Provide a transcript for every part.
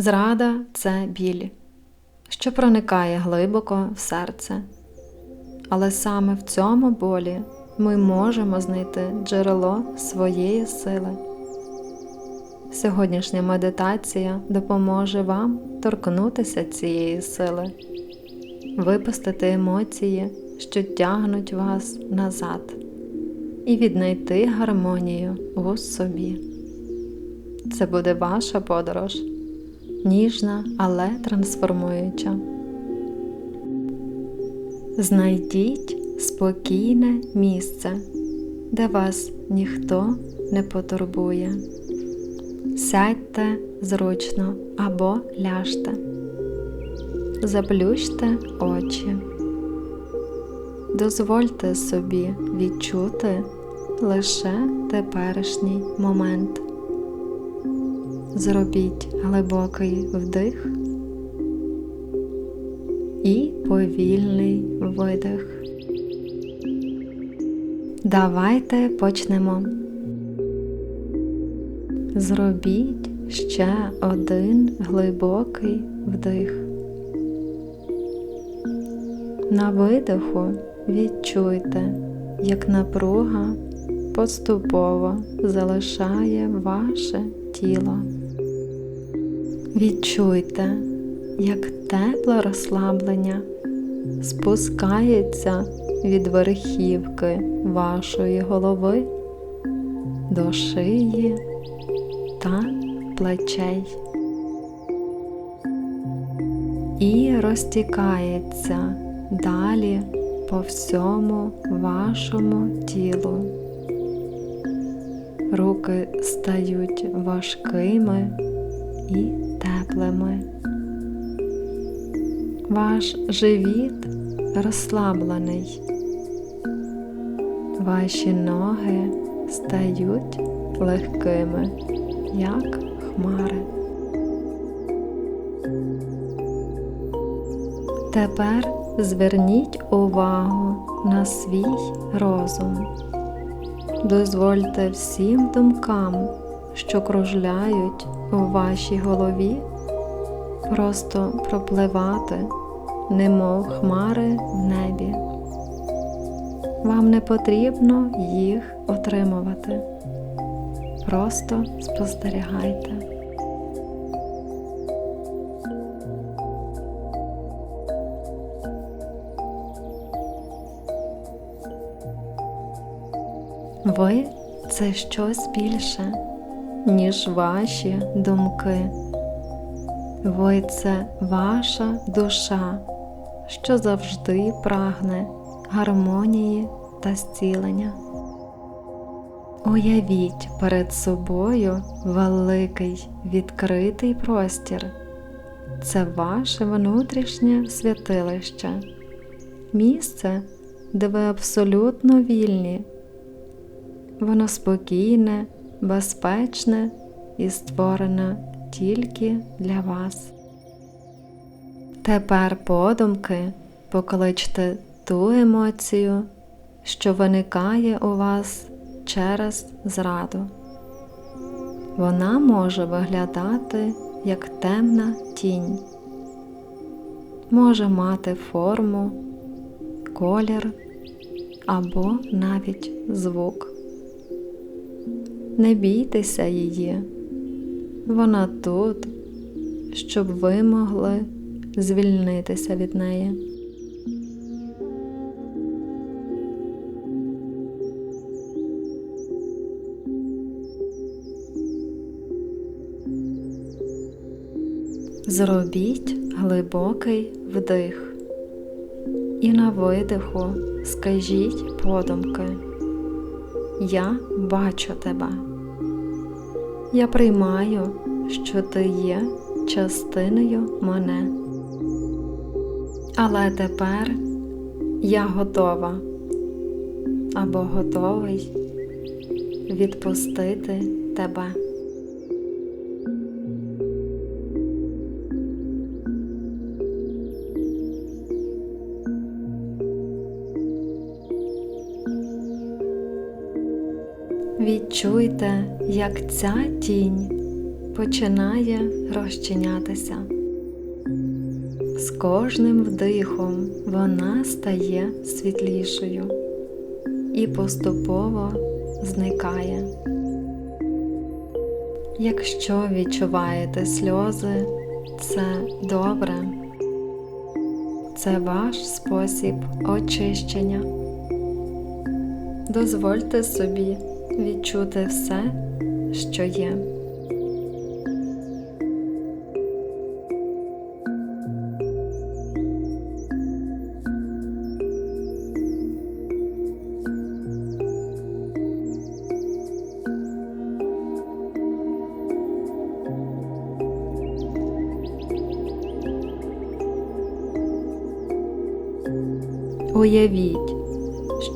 Зрада це біль, що проникає глибоко в серце. Але саме в цьому болі ми можемо знайти джерело своєї сили. Сьогоднішня медитація допоможе вам торкнутися цієї сили, випустити емоції, що тягнуть вас назад, і віднайти гармонію у собі. Це буде ваша подорож, ніжна, але трансформуюча. Знайдіть спокійне місце, де вас ніхто не потурбує. Сядьте зручно або ляжте, заплющте очі, дозвольте собі відчути лише теперішній момент. Зробіть глибокий вдих і повільний видих. Давайте почнемо. Зробіть ще один глибокий вдих. На видиху відчуйте, як напруга поступово залишає ваше тіло. Відчуйте, як тепле розслаблення спускається від верхівки вашої голови до шиї та плечей і розтікається далі по всьому вашому тілу. Руки стають важкими і теплими. Ваш живіт розслаблений. Ваші ноги стають легкими, як хмари. Тепер зверніть увагу на свій розум. Дозвольте всім думкам, що кружляють у вашій голові, просто пропливати, немов хмари в небі. Вам не потрібно їх отримувати. Просто спостерігайте. Ви це щось більше, ніж ваші думки. Ви це ваша душа, що завжди прагне гармонії та зцілення. Уявіть перед собою великий відкритий простір. Це ваше внутрішнє святилище, місце, де ви абсолютно вільні. Воно спокійне, безпечне і створене тільки для вас. Тепер подумки покличте ту емоцію, що виникає у вас через зраду. Вона може виглядати як темна тінь, може мати форму, колір або навіть звук. Не бійтеся її, вона тут, щоб ви могли звільнитися від неї. Зробіть глибокий вдих і на видиху скажіть подумки. Я бачу тебе. Я приймаю, що ти є частиною мене. Але тепер я готова або готовий відпустити тебе. Відчуйте, як ця тінь починає розчинятися. З кожним вдихом вона стає світлішою і поступово зникає. Якщо відчуваєте сльози, це добре. Це ваш спосіб очищення. Дозвольте собі відчути все, що є. Уявіть,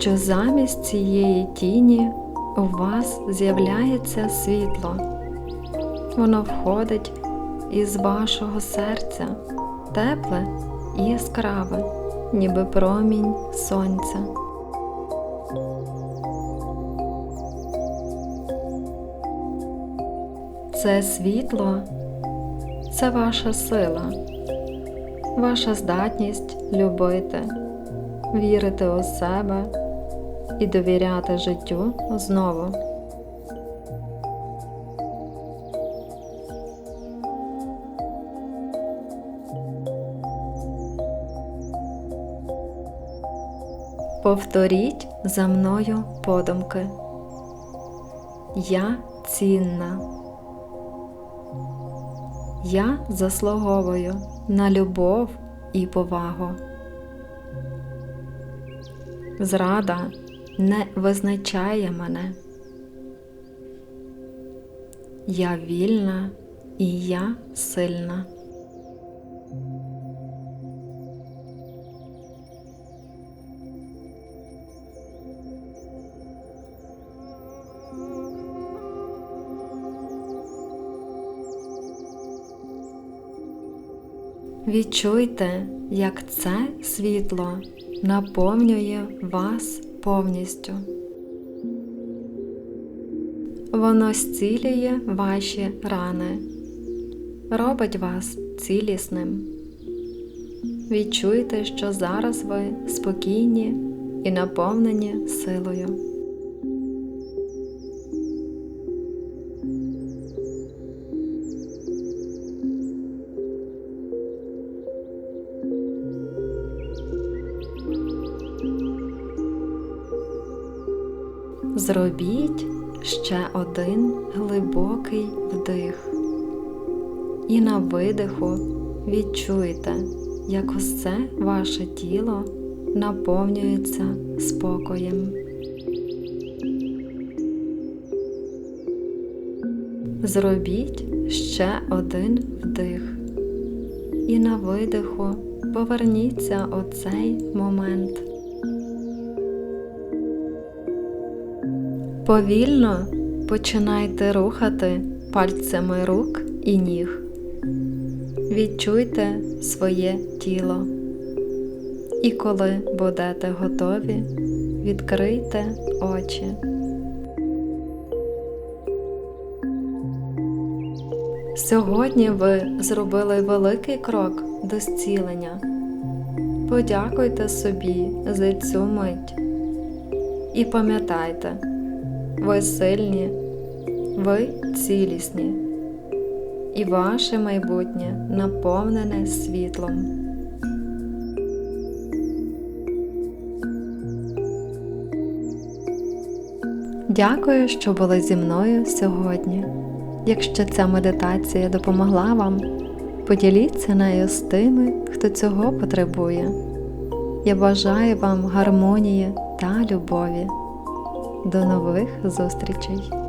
що замість цієї тіні у вас з'являється світло. Воно входить із вашого серця, тепле і яскраве, ніби промінь сонця. Це світло це ваша сила, ваша здатність любити вірити у себе і довіряти життю знову. Повторіть за мною подумки. Я цінна. Я заслуговую на любов і повагу. Зрада не визначає мене. Я вільна і я сильна. Відчуйте, як це світло наповнює вас повністю. Воно зцілює ваші рани, робить вас цілісним. Відчуйте, що зараз ви спокійні і наповнені силою. Зробіть ще один глибокий вдих. І на видиху відчуйте, як усе ваше тіло наповнюється спокоєм. Зробіть ще один вдих. І на видиху поверніться у цей момент. Повільно починайте рухати пальцями рук і ніг. Відчуйте своє тіло. І коли будете готові, відкрийте очі. Сьогодні ви зробили великий крок до зцілення. Подякуйте собі за цю мить і пам'ятайте. Ви сильні, ви цілісні, і ваше майбутнє наповнене світлом. Дякую, що були зі мною сьогодні. Якщо ця медитація допомогла вам, поділіться нею з тими, хто цього потребує. Я бажаю вам гармонії та любові. До нових зустрічей!